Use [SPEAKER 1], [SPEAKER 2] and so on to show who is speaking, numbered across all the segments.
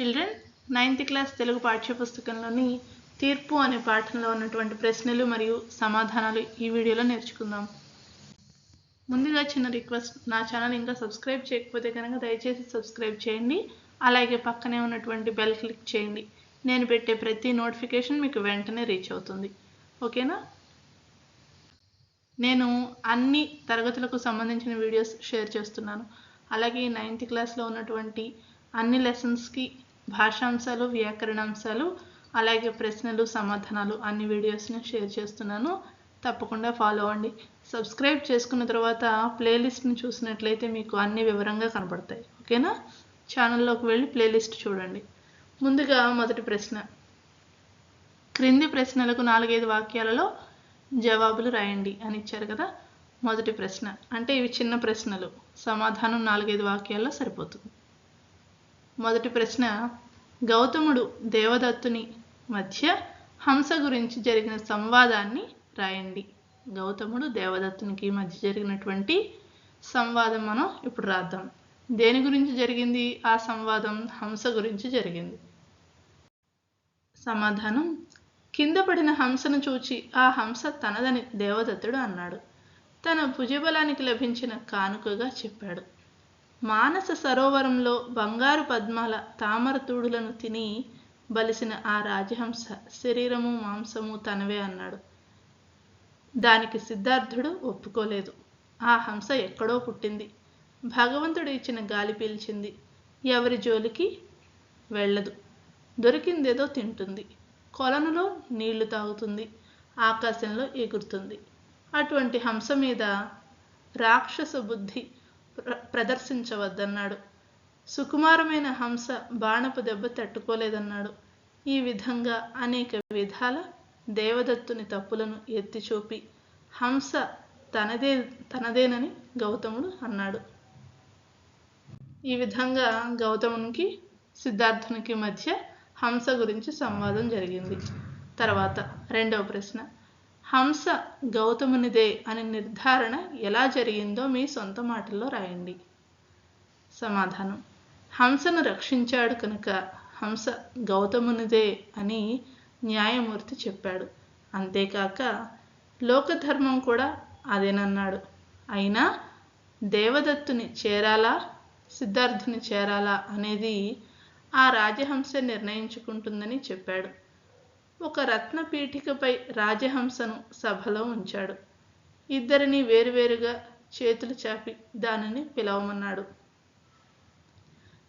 [SPEAKER 1] Children ninth class Telugu పాఠ్యపుస్తకంలోని తీర్పు అనే పాఠంలో ఉన్నటువంటి ప్రశ్నలు మరియు సమాధానాలు ఈ వీడియోలో నేర్చుకుందాం. ముందుగా చిన్న రిక్వెస్ట్ నా ఛానల్ ఇంకా సబ్స్క్రైబ్ చేయకపోతే కనుక దయచేసి సబ్స్క్రైబ్ చేయండి. అలాగే పక్కనే ఉన్నటువంటి బెల్ క్లిక్ చేయండి. నేను పెట్టే ప్రతి నోటిఫికేషన్ మీకు వెంటనే రీచ్ అవుతుంది. ఓకేనా? నేను అన్ని తరగతులకు సంబంధించిన వీడియోస్ షేర్ చేస్తున్నాను. అలాగే నైన్త్ క్లాస్లో ఉన్నటువంటి అన్ని లెసన్స్కి భాషాంశాలు వ్యాకరణాంశాలు అలాగే ప్రశ్నలు సమాధానాలు అన్ని వీడియోస్ని షేర్ చేస్తున్నాను. తప్పకుండా ఫాలో అవ్వండి సబ్స్క్రైబ్ చేసుకున్న తర్వాత ప్లేలిస్ట్ని చూసినట్లయితే మీకు అన్ని వివరంగా కనపడతాయి ఓకేనా ఛానల్లోకి వెళ్ళి ప్లేలిస్ట్ చూడండి. ముందుగా మొదటి ప్రశ్న. క్రింది ప్రశ్నలకు నాలుగైదు వాక్యాలలో జవాబులు రాయండి అని ఇచ్చారు కదా? మొదటి ప్రశ్న. అంటే ఇవి చిన్న ప్రశ్నలు. సమాధానం నాలుగైదు వాక్యాల్లో సరిపోతుంది. మొదటి ప్రశ్న గౌతముడు దేవదత్తుని మధ్య హంస గురించి జరిగిన సంవాదాన్ని రాయండి. గౌతముడు దేవదత్తునికి మధ్య జరిగినటువంటి సంవాదం మనం ఇప్పుడు రాద్దాం. దేని గురించి జరిగింది? ఆ సంవాదం హంస గురించి జరిగింది. సమాధానం కింద పడిన హంసను చూచి ఆ హంస తనదని దేవదత్తుడు అన్నాడు. తన భుజబలానికి లభించిన కానుకగా చెప్పాడు. మానస సరోవరంలో బంగారు పద్మాల తామరతూడులను తిని బలిసిన ఆ రాజహంస శరీరము మాంసము తనవే అన్నాడు. దానికి సిద్ధార్థుడు ఒప్పుకోలేదు. ఆ హంస ఎక్కడో పుట్టింది. భగవంతుడు ఇచ్చిన గాలి పీల్చింది. ఎవరి జోలికి? వెళ్ళదు. దొరికిందేదో తింటుంది. కొలనులో నీళ్ళు తాగుతుంది. ఆకాశంలో ఎగురుతుంది. అటువంటి హంస మీద రాక్షస బుద్ధి ప్రదర్శించవద్దన్నాడు. సుకుమారమైన హంస బాణపు దెబ్బ తట్టుకోలేదన్నాడు. ఈ విధంగా అనేక విధాల దేవదత్తుని తప్పులను ఎత్తి చూపి హంస తనదే తనదేనని గౌతముడు అన్నాడు. ఈ విధంగా గౌతమునికి సిద్ధార్థునికి మధ్య హంస గురించి సంవాదం జరిగింది. తర్వాత రెండవ ప్రశ్న. హంస గౌతమునిదే అనే నిర్ధారణ ఎలా జరిగిందో మీ సొంత మాటల్లో రాయండి. సమాధానం. హంసను రక్షించాడు కనుక హంస గౌతమునిదే అని న్యాయమూర్తి చెప్పాడు. అంతేకాక లోకధర్మం కూడా అదేనన్నాడు. అయినా దేవదత్తుని చేరాలా? సిద్ధార్థుని చేరాలా? అనేది ఆ రాజహంస నిర్ణయించుకుంటుందని చెప్పాడు. ఒక రత్న పీఠికపై రాజహంసను సభలో ఉంచాడు. ఇద్దరిని వేరువేరుగా చేతులు చాపి దానిని పిలవమన్నాడు.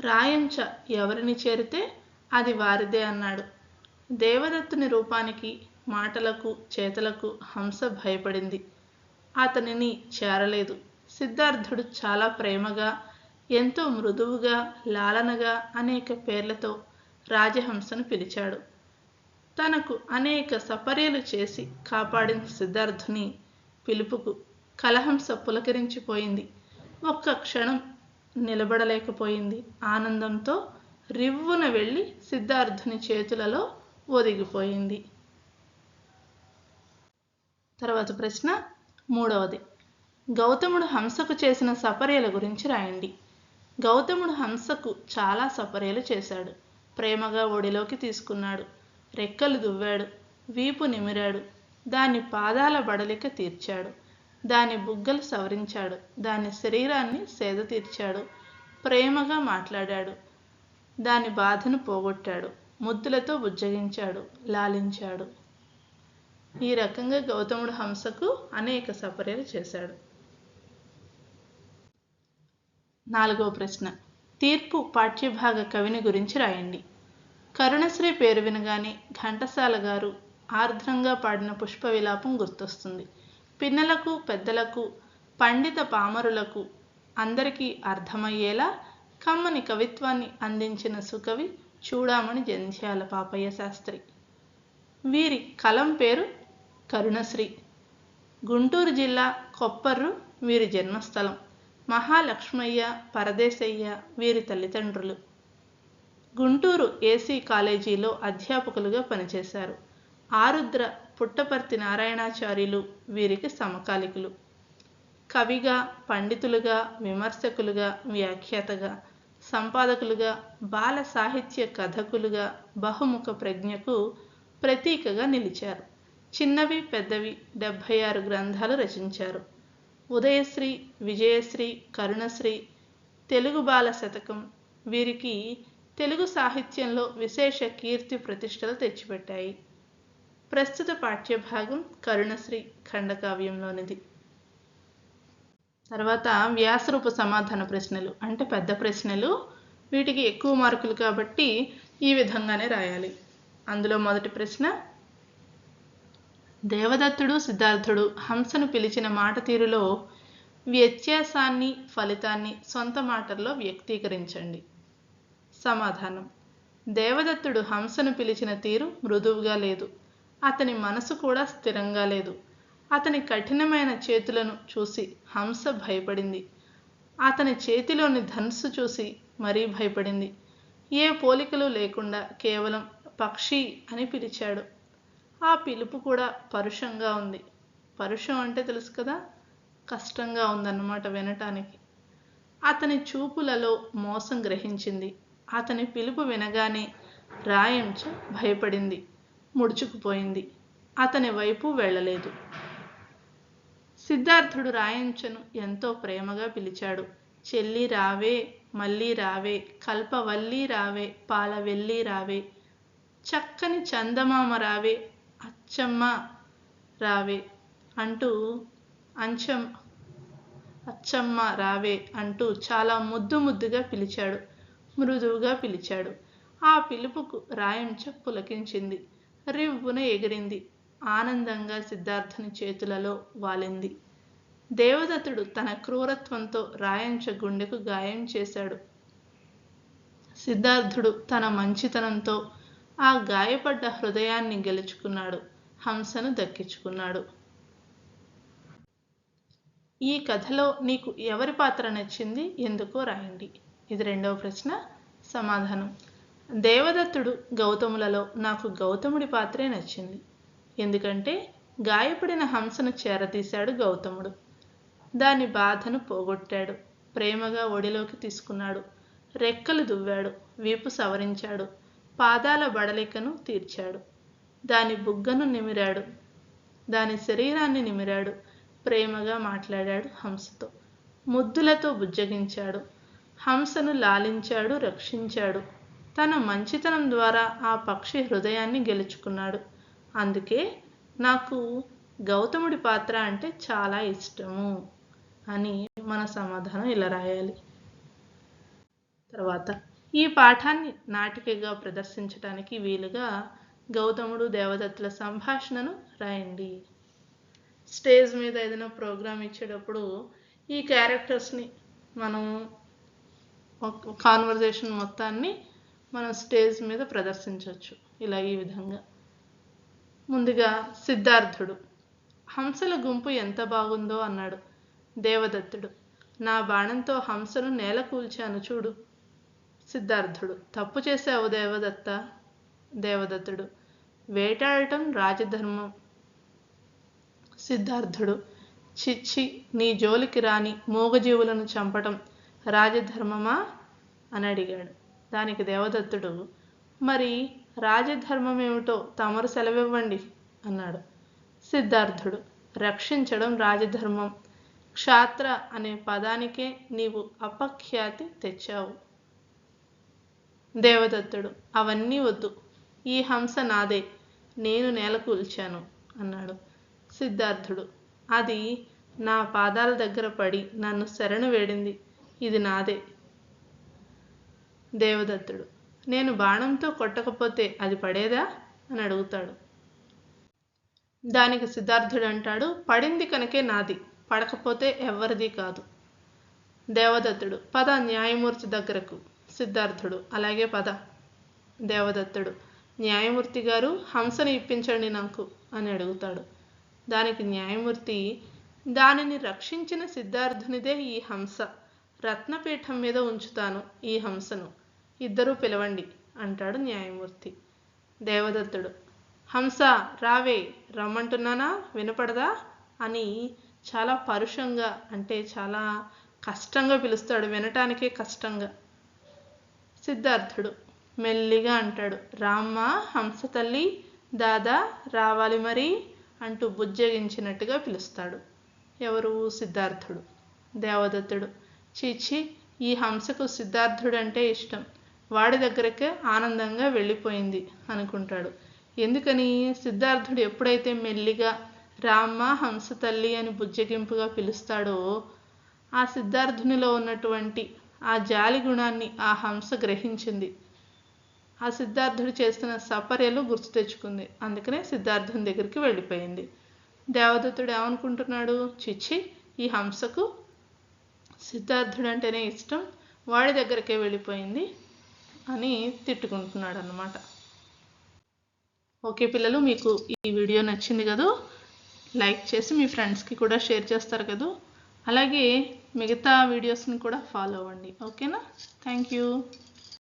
[SPEAKER 1] రాయంచ ఎవరిని చేరితే అది వారిదే అన్నాడు. దేవదత్తుని రూపానికి మాటలకు చేతలకు హంస భయపడింది. అతనిని చేరలేదు. సిద్ధార్థుడు చాలా ప్రేమగా ఎంతో మృదువుగా లాలనగా అనేక పేర్లతో రాజహంసను పిలిచాడు. తనకు అనేక సపర్యలు చేసి కాపాడిన సిద్ధార్థుని పిలుపుకు కలహంస పులకరించిపోయింది. ఒక్క క్షణం నిలబడలేకపోయింది. ఆనందంతో రివ్వున వెళ్ళి సిద్ధార్థుని చేతులలో ఒదిగిపోయింది. తర్వాత ప్రశ్న మూడవది. గౌతముడు హంసకు చేసిన సపర్యల గురించి రాయండి. గౌతముడు హంసకు చాలా సపర్యలు చేశాడు. ప్రేమగా ఒడిలోకి తీసుకున్నాడు. రెక్కలు దువ్వాడు వీపు నిమిరాడు దాని పాదాల బడలిక తీర్చాడు దాని బుగ్గలు సవరించాడు దాని శరీరాన్ని సేద తీర్చాడు ప్రేమగా మాట్లాడాడు దాని బాధను పోగొట్టాడు ముద్దులతో బుజ్జగించాడు లాలించాడు. ఈ రకంగా గౌతముడు హంసకు అనేక సపర్యలు చేశాడు. నాలుగవ ప్రశ్న. తీర్పు పాఠ్యభాగ కవిని గురించి రాయండి. కరుణశ్రీ పేరు వినగానే ఘంటసాల గారు ఆర్ద్రంగా పాడిన పుష్ప విలాపం గుర్తొస్తుంది. పిన్నలకు పెద్దలకు పండిత పామరులకు అందరికీ అర్థమయ్యేలా కమ్మని కవిత్వాన్ని అందించిన సుకవి చూడామణి జంధ్యాల పాపయ్య శాస్త్రి. వీరి కలం పేరు కరుణశ్రీ. గుంటూరు జిల్లా కొప్పర్రు వీరి జన్మస్థలం. మహాలక్ష్మయ్య పరదేశయ్య వీరి తల్లిదండ్రులు. గుంటూరు ఏసీ కాలేజీలో అధ్యాపకులుగా పనిచేశారు. ఆరుద్ర పుట్టపర్తి నారాయణాచార్యులు వీరికి సమకాలికులు. కవిగా పండితులుగా విమర్శకులుగా వ్యాఖ్యాతగా సంపాదకులుగా బాల సాహిత్య కథకులుగా బహుముఖ ప్రజ్ఞకు ప్రతీకగా నిలిచారు. చిన్నవి పెద్దవి డెబ్భై ఆరు గ్రంథాలు రచించారు. ఉదయశ్రీ విజయశ్రీ కరుణశ్రీ తెలుగు బాల శతకం వీరికి తెలుగు సాహిత్యంలో విశేష కీర్తి ప్రతిష్టలు తెచ్చిపెట్టాయి. ప్రస్తుత పాఠ్యభాగం కరుణశ్రీ ఖండకావ్యంలోనిది. తర్వాత వ్యాసరూప సమాధాన ప్రశ్నలు అంటే పెద్ద ప్రశ్నలు వీటికి ఎక్కువ మార్కులు కాబట్టి ఈ విధంగానే రాయాలి. అందులో మొదటి ప్రశ్న దేవదత్తుడు సిద్ధార్థుడు హంసను పిలిచిన మాట తీరులో వ్యత్యాసాన్ని ఫలితాన్ని సొంత మాటల్లో వ్యక్తీకరించండి. సమాధానం. దేవదత్తుడు హంసను పిలిచిన తీరు మృదువుగా లేదు. అతని మనసు కూడా స్థిరంగా లేదు. అతని కఠినమైన చేతులను చూసి హంస భయపడింది. అతని చేతిలోని ధనుస్సు చూసి మరీ భయపడింది. ఏ పోలికలు లేకుండా కేవలం పక్షి అని పిలిచాడు. ఆ పిలుపు కూడా పరుషంగా ఉంది. పరుషం అంటే తెలుసు కదా? కష్టంగా ఉందన్నమాట వినటానికి. అతని చూపులలో మోసం గ్రహించింది. అతని పిలుపు వినగానే రాయంచ భయపడింది ముడుచుకుపోయింది. అతని వైపు వెళ్ళలేదు. సిద్ధార్థుడు రాయంచను ఎంతో ప్రేమగా పిలిచాడు. చెల్లి రావే మళ్ళీ రావే కల్పవల్లి రావే పాలవెల్లి రావే చక్కని చందమామ రావే అచ్చమ్మ రావే అంటూ అంచం అచ్చమ్మ రావే అంటూ చాలా ముద్దు ముద్దుగా పిలిచాడు. మృదువుగా పిలిచాడు. ఆ పిలుపుకు రాయంచ పులకించింది. రివ్వున ఎగిరింది. ఆనందంగా సిద్ధార్థుని చేతులలో వాలింది. దేవదత్తుడు తన క్రూరత్వంతో రాయంచ గుండెకు గాయం చేశాడు. సిద్ధార్థుడు తన మంచితనంతో ఆ గాయపడ్డ హృదయాన్ని గెలుచుకున్నాడు. హంసను దక్కించుకున్నాడు. ఈ కథలో నీకు ఎవరి పాత్ర నచ్చింది? ఎందుకో రాయండి. ఇది రెండవ ప్రశ్న సమాధానం. దేవదత్తుడు గౌతములలో నాకు గౌతముడి పాత్రే నచ్చింది. ఎందుకంటే గాయపడిన హంసను చేరతీశాడు గౌతముడు. దాని బాధను పోగొట్టాడు. ప్రేమగా ఒడిలోకి తీసుకున్నాడు. రెక్కలు దువ్వాడు. వీపు సవరించాడు. పాదాల బడలికను తీర్చాడు. దాని బుగ్గను నిమిరాడు. దాని శరీరాన్ని నిమిరాడు. ప్రేమగా మాట్లాడాడు హంసతో. ముద్దులతో బుజ్జగించాడు. హంసను లాలించాడు రక్షించాడు. తన మంచితనం ద్వారా ఆ పక్షి హృదయాన్ని గెలుచుకున్నాడు. అందుకే నాకు గౌతముడి పాత్ర అంటే చాలా ఇష్టము అని మన సమాధానం ఇలా రాయాలి. తర్వాత ఈ పాఠాన్ని నాటికగా ప్రదర్శించడానికి వీలుగా గౌతముడు దేవదత్తుల సంభాషణను రాయండి. స్టేజ్ మీద ఏదైనా ప్రోగ్రాం ఇచ్చేటప్పుడు ఈ క్యారెక్టర్స్ని మనం కాన్వర్జేషన్ మొత్తాన్ని మనం స్టేజ్ మీద ప్రదర్శించవచ్చు ఇలా ఈ విధంగా. ముందుగా సిద్ధార్థుడు హంసల గుంపు ఎంత బాగుందో అన్నాడు దేవదత్తుడు. నా బాణంతో హంసను నేల కూల్చాను చూడు. సిద్ధార్థుడు తప్పు చేశావు దేవదత్త? దేవదత్తుడు వేటాడటం రాజధర్మం. సిద్ధార్థుడు చిచ్చి నీ జోలికి రాని మూగజీవులను చంపటం. రాజధర్మమా? అని అడిగాడు. దానికి దేవదత్తుడు మరి రాజధర్మం ఏమిటో తమరు సెలవివ్వండి అన్నాడు. సిద్ధార్థుడు రక్షించడం రాజధర్మం. క్షాత్ర అనే పదానికే నీవు అపఖ్యాతి తెచ్చావు. దేవదత్తుడు అవన్నీ వద్దు. ఈ హంస నాదే. నేను నేల కూల్చాను అన్నాడు సిద్ధార్థుడు. అది నా పాదాల దగ్గర పడి నన్ను శరణు వేడింది. ఇది నాదే. దేవదత్తుడు నేను బాణంతో కొట్టకపోతే అది పడేదా? అని అడుగుతాడు. దానికి సిద్ధార్థుడు అంటాడు పడింది కనుకే నాది పడకపోతే ఎవరిది కాదు. దేవదత్తుడు పద న్యాయమూర్తి దగ్గరకు. సిద్ధార్థుడు అలాగే పద. దేవదత్తుడు న్యాయమూర్తి గారు హంసను ఇప్పించండి నాకు అని అడుగుతాడు. దానికి న్యాయమూర్తి దానిని రక్షించిన సిద్ధార్థునిదే ఈ హంస. రత్నపీఠం మీద ఉంచుతాను ఈ హంసను. ఇద్దరూ పిలవండి అంటాడు న్యాయమూర్తి. దేవదత్తుడు హంస రావే రమ్మంటున్నానా? వినపడదా? అని చాలా పరుషంగా అంటే చాలా కష్టంగా పిలుస్తాడు వినటానికే కష్టంగా. సిద్ధార్థుడు మెల్లిగా అంటాడు రామ్మ హంస తల్లి దాదా రావాలి మరి అంటూ బుజ్జగించినట్టుగా పిలుస్తాడు. ఎవరు? సిద్ధార్థుడు. దేవదత్తుడు చీచి ఈ హంసకు సిద్ధార్థుడు అంటే ఇష్టం. వాడి దగ్గరకే ఆనందంగా వెళ్ళిపోయింది అనుకుంటాడు. ఎందుకని? సిద్ధార్థుడు ఎప్పుడైతే మెల్లిగా రామ్మ హంస తల్లి అని బుజ్జగింపుగా పిలుస్తాడో ఆ సిద్ధార్థునిలో ఉన్నటువంటి ఆ జాలి గుణాన్ని ఆ హంస గ్రహించింది. ఆ సిద్ధార్థుడు చేస్తున్న సపర్యలు గుర్తు తెచ్చుకుంది. అందుకనే సిద్ధార్థుని దగ్గరికి వెళ్ళిపోయింది. దేవదత్తుడు ఏమనుకుంటున్నాడు? చిచ్చి ఈ హంసకు సిద్ధార్థుడు అంటేనే ఇష్టం వాడి దగ్గరికే వెళ్ళిపోయింది అని తిట్టుకుంటున్నాడు అన్నమాట ఓకే పిల్లలు మీకు ఈ వీడియో నచ్చింది కదా? లైక్ చేసి మీ ఫ్రెండ్స్కి కూడా షేర్ చేస్తారు కదా? అలాగే మిగతా వీడియోస్ని కూడా ఫాలో అవ్వండి. ఓకేనా? Thank you.